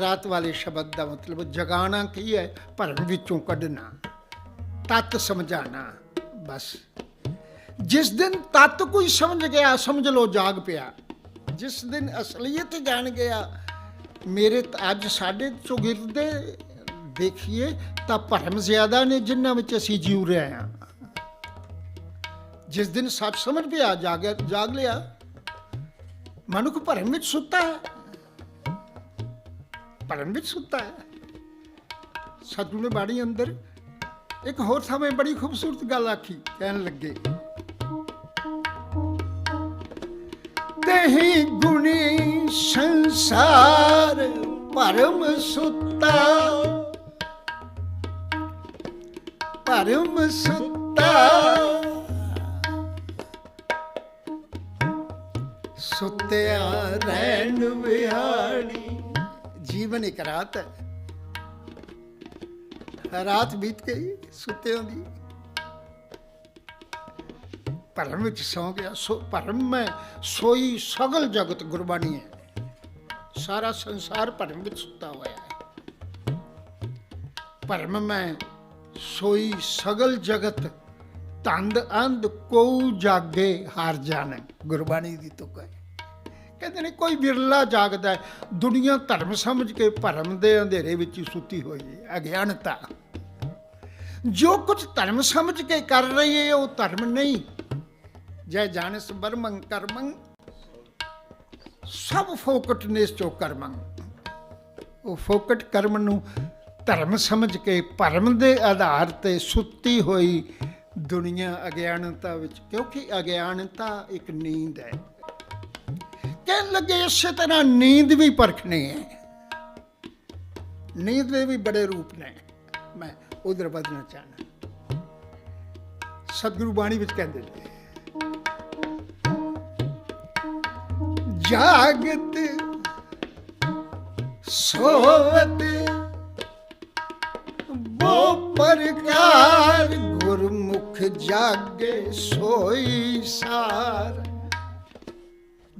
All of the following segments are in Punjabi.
ਰਾਤ ਵਾਲੇ ਸ਼ਬਦ ਦਾ ਮਤਲਬ ਜਗਾਣਾ ਕੀ ਹੈ? ਭਰਮ ਵਿੱਚੋਂ ਕੱਢਣਾ, ਤਤ ਸਮਝਾਣਾ, ਬਸ। ਜਿਸ ਦਿਨ ਤਤ ਕੋਈ ਸਮਝ ਗਿਆ, ਸਮਝ ਲਓ ਜਾਗ ਪਿਆ। ਜਿਸ ਦਿਨ ਅਸਲੀਅਤ ਜਾਣ ਗਿਆ, ਮੇਰੇ ਅੱਜ ਸਾਡੇ ਚੁਗਿਰਦੇ ਦੇਖੀਏ, ਤਾਂ ਭਰਮ ਜ਼ਿਆਦਾ ਨੇ ਜਿਨ੍ਹਾਂ ਵਿੱਚ ਅਸੀਂ ਜੀਉ ਰਹੇ ਹਾਂ। ਜਿਸ ਦਿਨ ਸੱਚ ਸਮਝ ਪਿਆ, ਜਾਗ ਜਾਗ ਲਿਆ। ਮਨੁੱਖ ਭਰਮ ਵਿੱਚ ਸੁੱਤਾ ਹੈ। ਭਰਮ ਵਿੱਚ ਸੁੱਤਾ ਹੈ। ਸਤਿਗੁਰੂ ਨੇ ਬਾੜੀ ਅੰਦਰ ਇੱਕ ਹੋਰ ਸਮੇਂ ਬੜੀ ਖੂਬਸੂਰਤ ਗੱਲ ਆਖੀ, ਕਹਿਣ ਲੱਗੇ ਤਹੀਂ ਗੁਣੀ ਸੰਸਾਰ ਭਰਮ ਸੁੱਤਾ ਭਰਮ ਸੁੱਤਾ, ਸੁੱਤਿਆ ਰਹਿਣ ਵਿਹਾੜੀ ਜੀਵਨ ਇੱਕ ਰਾਤ। ਹੈ ਰਾਤ ਬੀਤ ਗਈ ਸੁੱਤਿਆਂ ਦੀ। ਭਰਮ ਵਿੱਚ ਸੌ ਗਿਆ। ਸੋ ਭਰਮ ਮੈਂ ਸੋਈ ਸਗਲ ਜਗਤ ਗੁਰਬਾਣੀ ਹੈ। ਸਾਰਾ ਸੰਸਾਰ ਭਰਮ ਵਿੱਚ ਸੁੱਤਾ ਹੋਇਆ ਹੈ। ਭਰਮ ਮੈਂ ਸੋਈ ਸਗਲ ਜਗਤ ਤੰਦ ਅੰਧ ਕੋ ਜਾਗੇ ਹਾਰ ਜਾਣ ਗੁਰਬਾਣੀ ਦੀ ਤੁਕ ਹੈ। ਕਹਿੰਦੇ ਨੇ, ਕੋਈ ਵਿਰਲਾ ਜਾਗਦਾ ਹੈ। ਦੁਨੀਆ ਧਰਮ ਸਮਝ ਕੇ ਭਰਮ ਦੇ ਅੰਧੇਰੇ ਵਿੱਚ ਹੀ ਸੁੱਤੀ ਹੋਈ ਹੈ ਅਗਿਆਨਤਾ ਜੋ ਕੁਝ ਧਰਮ ਸਮਝ ਕੇ ਕਰ ਰਹੀ ਹੈ, ਉਹ ਧਰਮ ਨਹੀਂ। ਜੈ ਜਾਣਸ ਬਰਮੰ ਕਰਮੰ, ਸਭ ਫੋਕਟ ਨੇ ਚੋ ਕਰਮੰ। ਉਹ ਫੋਕਟ ਕਰਮ ਨੂੰ ਧਰਮ ਸਮਝ ਕੇ ਭਰਮ ਦੇ ਆਧਾਰ ਤੇ ਸੁੱਤੀ ਹੋਈ ਦੁਨੀਆ ਅਗਿਆਨਤਾ ਵਿੱਚ, ਕਿਉਂਕਿ ਅਗਿਆਨਤਾ ਇੱਕ ਨੀਂਦ ਹੈ। ਕਹਿਣ ਲੱਗੇ, ਇਸੇ ਤਰ੍ਹਾਂ ਨੀਂਦ ਵੀ ਪਰਖਣੀ ਹੈ। ਨੀਂਦ ਦੇ ਵੀ ਬੜੇ ਰੂਪ ਨੇ। ਮੈਂ ਉਧਰ ਵਧਣਾ ਚਾਹਨਾ ਸਤਿਗੁਰੂ ਬਾਣੀ ਵਿੱਚ ਕਹਿੰਦੇ ਨੇ, ਜਾਗਤ, ਸੋਵਤ, ਬੋ ਪ੍ਰਕਾਰ ਗੁਰਮੁਖ ਜਾਗੇ ਸੋਈ ਸਾਰ।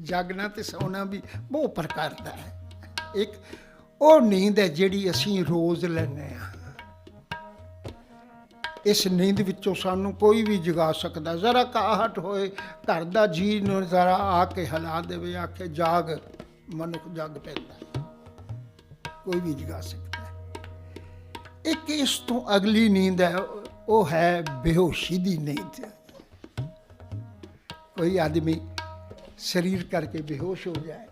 ਜਾਗਣਾ ਤੇ ਸੌਣਾ ਵੀ ਬਹੁ ਪ੍ਰਕਾਰ ਦਾ ਹੈ। ਇੱਕ ਉਹ ਨੀਂਦ ਹੈ ਜਿਹੜੀ ਅਸੀਂ ਰੋਜ਼ ਲੈਂਦੇ ਆ ਇਸ ਨੀਂਦ ਵਿੱਚੋਂ ਸਾਨੂੰ ਕੋਈ ਵੀ ਜਗਾ ਸਕਦਾ। ਜ਼ਰਾ ਕਾਹਟ ਹੋਏ, ਘਰ ਦਾ ਜੀ ਨੂੰ ਜ਼ਰਾ ਆ ਕੇ ਹਿਲਾ ਦੇਵੇ ਆਖੇ ਜਾਗ, ਮਨੁੱਖ ਜਾਗ ਪੈਂਦਾ ਹੈ। ਕੋਈ ਵੀ ਜਗਾ ਸਕਦਾ ਇੱਕ ਇਸ ਤੋਂ ਅਗਲੀ ਨੀਂਦ ਹੈ, ਉਹ ਹੈ ਬੇਹੋਸ਼ੀ ਦੀ ਨੀਂਦ। ਕੋਈ ਆਦਮੀ ਸਰੀਰ ਕਰਕੇ ਬੇਹੋਸ਼ ਹੋ ਜਾਏ।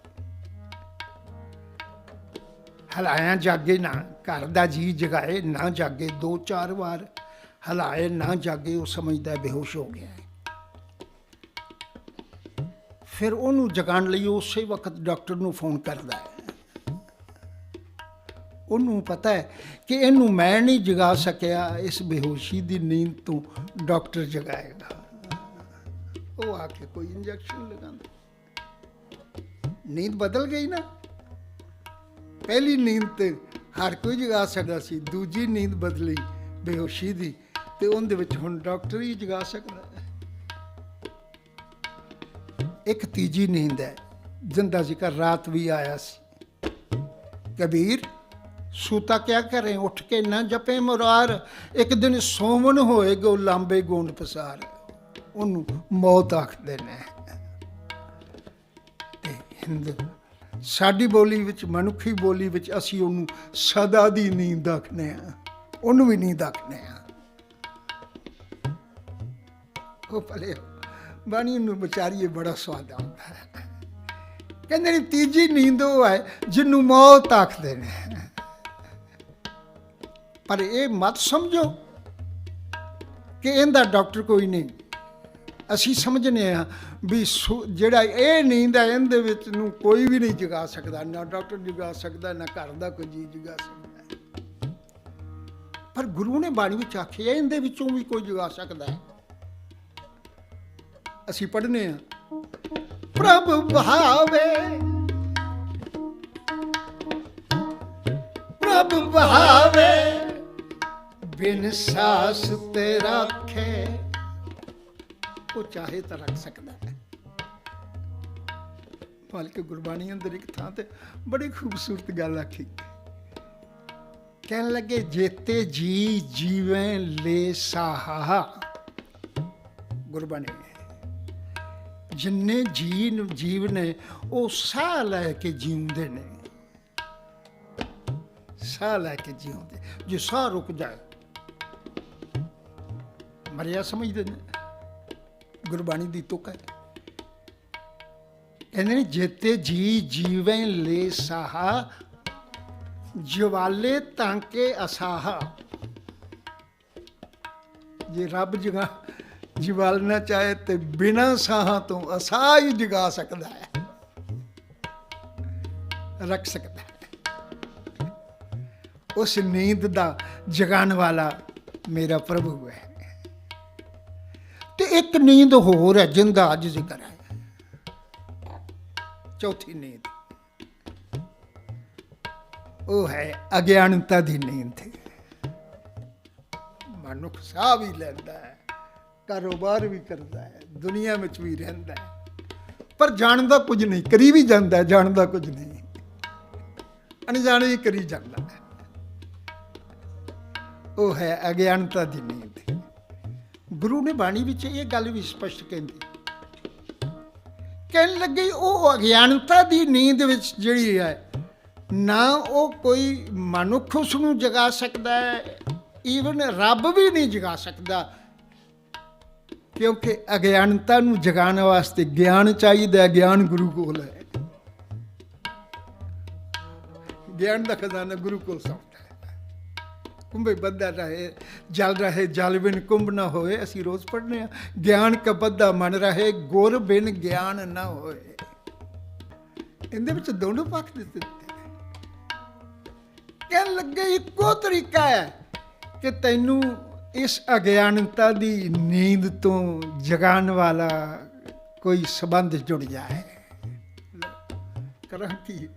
ਹਲਾਇਆ ਜਾਗੇ ਨਾ, ਘਰ ਦਾ ਜੀ ਜਗਾਏ ਨਾ ਜਾਗੇ, ਦੋ ਚਾਰ ਵਾਰ ਹਲਾਏ ਨਾ ਜਾਗੇ, ਉਹ ਸਮਝਦਾ ਬੇਹੋਸ਼ ਹੋ ਗਿਆ ਫਿਰ ਉਹਨੂੰ ਜਗਾਉਣ ਲਈ ਉਸੇ ਵਕਤ ਡਾਕਟਰ ਨੂੰ ਫੋਨ ਕਰਦਾ ਹੈ। ਉਹਨੂੰ ਪਤਾ ਹੈ ਕਿ ਇਹਨੂੰ ਮੈਂ ਨਹੀਂ ਜਗਾ ਸਕਿਆ, ਇਸ ਬੇਹੋਸ਼ੀ ਦੀ ਨੀਂਦ ਤੋਂ ਡਾਕਟਰ ਜਗਾਏਗਾ। ਉਹ ਆ ਕੇ ਕੋਈ ਇੰਜੈਕਸ਼ਨ ਲਗਾਉਂਦਾ। ਨੀਂਦ ਬਦਲ ਗਈ ਨਾ। ਪਹਿਲੀ ਨੀਂਦ ਤੇ ਹਰ ਕੋਈ ਜਗਾ ਸਕਦਾ ਸੀ, ਦੂਜੀ ਨੀਂਦ ਬਦਲੀ, ਬੇਹੋਸ਼ੀ ਦੀ, ਤੇ ਉਹਦੇ ਵਿੱਚ ਹੁਣ ਡਾਕਟਰ ਹੀ ਜਗਾ ਸਕਦਾ ਇੱਕ ਤੀਜੀ ਨੀਂਦ ਹੈ। ਜਿੰਦਾ ਜ਼ਿਕਰ ਰਾਤ ਵੀ ਆਇਆ ਸੀ। ਕਬੀਰ, ਸੂਤਾ ਕਿਆ ਕਰੇ? ਉੱਠ ਕੇ ਨਾ ਜਪੇ ਮੁਰਾਰ। ਇੱਕ ਦਿਨ ਸੋਵਨ ਹੋਏਗਾ ਲਾਂਬੇ ਗੋਂਡ ਪਸਾਰ। ਉਹਨੂੰ ਮੌਤ ਆਖਦੇ ਨੇ। ਤੇ ਹਿੰਦ, ਸਾਡੀ ਬੋਲੀ ਵਿੱਚ, ਮਨੁੱਖੀ ਬੋਲੀ ਵਿੱਚ ਅਸੀਂ ਉਹਨੂੰ ਸਦਾ ਦੀ ਨੀਂਦ ਆਖਨੇ ਆ ਉਹਨੂੰ ਵੀ ਨੀਂਦ ਆਖਨੇ ਆ ਉਹ ਭਲੇ ਬਾਣੀ ਨੂੰ ਵਿਚਾਰੀਏ ਬੜਾ ਸਵਾਦ ਆਉਂਦਾ ਹੈ। ਕਹਿੰਦੇ ਨੇ, ਤੀਜੀ ਨੀਂਦ ਉਹ ਹੈ ਜਿਹਨੂੰ ਮੌਤ ਆਖਦੇ ਨੇ। ਪਰ ਇਹ ਮਤ ਸਮਝੋ ਕਿ ਇਹਦਾ ਡਾਕਟਰ ਕੋਈ ਨਹੀਂ। ਅਸੀਂ ਸਮਝਨੇ ਆ ਵੀ ਸੁ- ਜਿਹੜਾ ਇਹ ਨੀਂਦ ਹੈ ਇਹਦੇ ਵਿੱਚ ਨੂੰ ਕੋਈ ਵੀ ਨਹੀਂ ਜਗਾ ਸਕਦਾ, ਨਾ ਡਾਕਟਰ ਜਗਾ ਸਕਦਾ, ਨਾ ਘਰ ਦਾ ਕੋਈ ਜੀ ਜਗਾ ਸਕਦਾ। ਪਰ ਗੁਰੂ ਨੇ ਬਾਣੀ ਵਿੱਚ ਆਖਿਆ, ਇਹਦੇ ਵਿੱਚੋਂ ਵੀ ਕੋਈ ਜਗਾ ਸਕਦਾ ਹੈ। ਅਸੀਂ ਪੜ੍ਹਨੇ ਆ, ਪ੍ਰਭ ਭਾਵੇ ਪ੍ਰਭ ਭਾਵੇ ਬਿਨ ਸਾਸ ਤੇ ਰੱਖੇ। ਉਹ ਚਾਹੇ ਤਾਂ ਰੱਖ ਸਕਦਾ ਹੈ। ਬਲਕਿ ਗੁਰਬਾਣੀ ਅੰਦਰ ਇੱਕ ਥਾਂ ਤੇ ਬੜੀ ਖੂਬਸੂਰਤ ਗੱਲ ਆਖੀ ਕਹਿਣ ਲੱਗੇ, ਜੇਤੇ ਜੀ ਜੀਵੇਂ ਲੈ ਸਾਹਾ। ਗੁਰਬਾਣੀ ਜਿੰਨੇ ਜੀ ਨੂੰ ਜੀਵ ਨੇ, ਉਹ ਸਾਹ ਲੈ ਕੇ ਜਿਉਂਦੇ ਨੇ। ਸਾਹ ਲੈ ਕੇ ਜਿਉਂਦੇ। ਜੇ ਸਾਹ ਰੁਕ ਜਾਏ, ਮਰਿਆ ਸਮਝਦੇ ਨੇ। ਗੁਰਬਾਣੀ ਦੀ ਤੁਕ ਹੈ। ਕਹਿੰਦੇ ਨੇ ਜੇਤੇ ਜੀ ਜੀਵੇਂ ਲੈ ਸਾਹਾ, ਜਵਾਲੇ ਤਾਂਕੇ ਅਸਾਹਾ। ਜੇ ਰੱਬ ਜਗਾ ਜਵਾਲਣਾ ਚਾਹੇ ਤੇ ਬਿਨਾਂ ਸਾਹਾਂ ਤੋਂ ਅਸਾਹ ਹੀ ਜਗਾ ਸਕਦਾ ਹੈ। ਰੱਖ ਸਕਦਾ ਹੈ। ਉਸ ਨੀਂਦ ਦਾ ਜਗਾਉਣ ਵਾਲਾ ਮੇਰਾ ਪ੍ਰਭੂ ਹੈ। ਇੱਕ ਨੀਂਦ ਹੋਰ ਹੈ, ਜਿੰਦਾ ਅੱਜ ਜ਼ਿਕਰ ਹੈ। ਚੌਥੀ ਨੀਂਦ। ਉਹ ਹੈ ਅਗਿਆਨਤਾ ਦੀ ਨੀਂਦ। ਮਨੁੱਖ ਸਾਹ ਵੀ ਲੈਂਦਾ ਹੈ, ਕਾਰੋਬਾਰ ਵੀ ਕਰਦਾ ਹੈ, ਦੁਨੀਆ ਵਿੱਚ ਵੀ ਰਹਿੰਦਾ ਹੈ। ਪਰ ਜਾਣਦਾ ਕੁਝ ਨਹੀਂ, ਕਰੀ ਵੀ ਜਾਂਦਾ ਜਾਣਦਾ ਕੁਝ ਨਹੀਂ। ਅਣਜਾਣੇ ਹੀ ਕਰੀ ਜਾਂਦਾ ਉਹ ਹੈ ਅਗਿਆਨਤਾ ਦੀ ਨੀਂਦ। ਗੁਰੂ ਨੇ ਬਾਣੀ ਵਿੱਚ ਇਹ ਗੱਲ ਵੀ ਸਪਸ਼ਟ ਕਹਿੰਦੀ। ਕਹਿਣ ਲੱਗੇ, ਉਹ ਅਗਿਆਨਤਾ ਦੀ ਨੀਂਦ ਵਿੱਚ ਜਿਹੜੀ ਹੈ, ਨਾ ਉਹ ਕੋਈ ਮਨੁੱਖ ਉਸ ਨੂੰ ਜਗਾ ਸਕਦਾ ਹੈ ਈਵਨ ਰੱਬ ਵੀ ਨਹੀਂ ਜਗਾ ਸਕਦਾ। ਕਿਉਂਕਿ ਅਗਿਆਨਤਾ ਨੂੰ ਜਗਾਉਣ ਵਾਸਤੇ ਗਿਆਨ ਚਾਹੀਦਾ ਗਿਆਨ ਗੁਰੂ ਕੋਲ ਹੈ। ਗਿਆਨ ਦਾ ਖਜ਼ਾਨਾ ਗੁਰੂ ਕੋਲ ਸੌਂਦਾ ਕੁੰਭੇ ਬੱਧਾ ਰਹੇ, ਜਲ ਰਹੇ, ਜਲ ਬਿਨ ਕੁੰਭ ਨਾ ਹੋਏ, ਅਸੀਂ ਰੋਜ਼ ਪੜ੍ਹਨੇ ਆ। ਗਿਆਨ ਕ ਬੱਧਾ ਮਨ ਰਹੇ, ਗੁਰ ਬਿਨ ਗਿਆਨ ਨਾ ਹੋਏ। ਇਹਦੇ ਵਿੱਚ ਦੋਨੋਂ ਪੱਖ ਦਿੱਤੇ। ਕਹਿਣ ਲੱਗੇ, ਇੱਕੋ ਤਰੀਕਾ ਹੈ ਕਿ ਤੈਨੂੰ ਇਸ ਅਗਿਆਨਤਾ ਦੀ ਨੀਂਦ ਤੋਂ ਜਗਾਉਣ ਵਾਲਾ ਕੋਈ ਸਬੰਧ ਜੁੜ ਜਾਏ। ਕਰਾਂ ਕੀ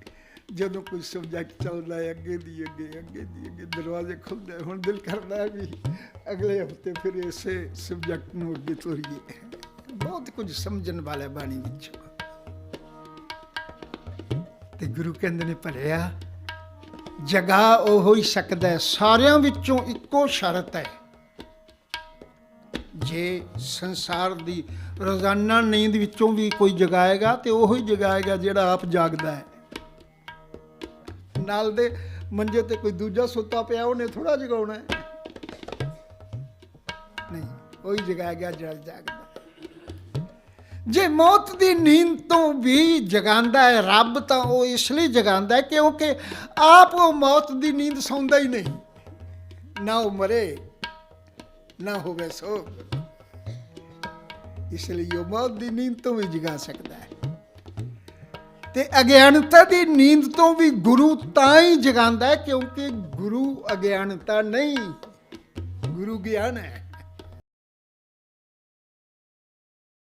ਜਦੋਂ ਕੋਈ ਸਬਜੈਕਟ ਚੱਲਦਾ ਹੈ, ਅੱਗੇ ਦੀ ਅੱਗੇ ਅੱਗੇ ਦੀ ਅੱਗੇ, ਦਰਵਾਜ਼ੇ ਖੁੱਲਦੇ ਹੁਣ ਦਿਲ ਕਰਦਾ ਹੈ ਵੀ ਅਗਲੇ ਹਫ਼ਤੇ ਫਿਰ ਇਸੇ ਸਬਜੈਕਟ ਨੂੰ ਅੱਗੇ ਤੋਰੀਏ। ਬਹੁਤ ਕੁਝ ਸਮਝਣ ਵਾਲਾ ਬਾਣੀ ਵਿੱਚ। ਤੇ ਗੁਰੂ ਕਹਿੰਦੇ ਨੇ, ਭਰਿਆ, ਜਗਾ ਉਹ ਹੀ ਸਕਦਾ ਸਾਰਿਆਂ ਵਿੱਚੋਂ ਇੱਕੋ ਸ਼ਰਤ ਹੈ। ਜੇ ਸੰਸਾਰ ਦੀ ਰੋਜ਼ਾਨਾ ਨੀਂਦ ਵਿੱਚੋਂ ਵੀ ਕੋਈ ਜਗਾਏਗਾ, ਤੇ ਉਹ ਹੀ ਜਗਾਏਗਾ ਜਿਹੜਾ ਆਪ ਜਾਗਦਾ ਹੈ। ਨਾਲ ਦੇ ਮੰਜੇ ਤੇ ਕੋਈ ਦੂਜਾ ਸੁੱਤਾ ਪਿਆ, ਉਹਨੇ ਥੋੜਾ ਜਗਾਉਣਾ ਹੈ। ਨਹੀਂ, ਉਹ ਹੀ ਜਗਾਏਗਾ ਜਿਹੜਾ ਜਾਗਦਾ। ਜੇ ਮੌਤ ਦੀ ਨੀਂਦ ਤੋਂ ਵੀ ਜਗਾਉਂਦਾ ਹੈ ਰੱਬ, ਤਾਂ ਉਹ ਇਸ ਲਈ ਜਗਾਉਂਦਾ ਹੈ ਕਿਉਂਕਿ ਆਪ ਉਹ ਮੌਤ ਦੀ ਨੀਂਦ ਸੌਂਦਾ ਹੀ ਨਹੀਂ। ਨਾ ਉਹ ਮਰੇ, ਨਾ ਹੋਵੇ ਸੋ। ਇਸ ਲਈ ਉਹ ਮੌਤ ਦੀ ਨੀਂਦ ਤੋਂ ਵੀ ਜਗਾ ਸਕਦਾ ਹੈ। ਤੇ ਅਗਿਆਨਤਾ ਦੀ ਨੀਂਦ ਤੋਂ ਵੀ ਗੁਰੂ ਤਾਂ ਹੀ ਜਗਾਉਂਦਾ ਹੈ ਕਿਉਂਕਿ ਗੁਰੂ ਅਗਿਆਨਤਾ ਨਹੀਂ, ਗੁਰੂ ਗਿਆਨ ਹੈ।